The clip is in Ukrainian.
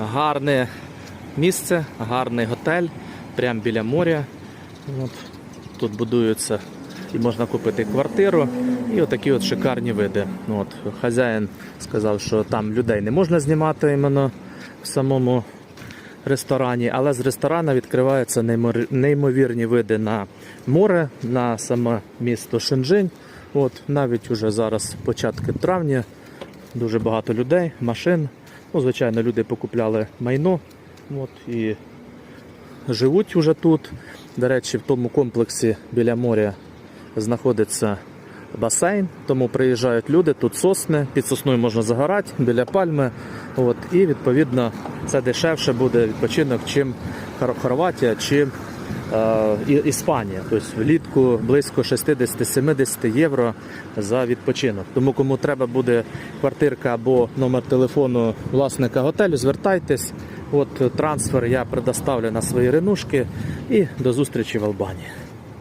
Гарне місце, гарний готель, прямо біля моря. От. Тут будуються і можна купити квартиру. І отакі от шикарні види. От, хазяїн сказав, що там людей не можна знімати іменно в самому ресторані, але з ресторана відкриваються неймовірні види на море, на саме місто Шенджинь. От, навіть уже зараз початки травня, дуже багато людей, машин. Ну, звичайно, люди покупляли майно. От, і живуть уже тут. До речі, в тому комплексі біля моря знаходиться басейн, тому приїжджають люди, тут сосни, під сосною можна загорати, біля пальми. От, і відповідно це дешевше буде відпочинок, чим Хорватія чи І- Іспанія. Тобто влітку близько 60-70 євро за відпочинок. Тому кому треба буде квартирка або номер телефону власника готелю, звертайтесь. От трансфер я предоставлю на свої ринушки і до зустрічі в Албанії.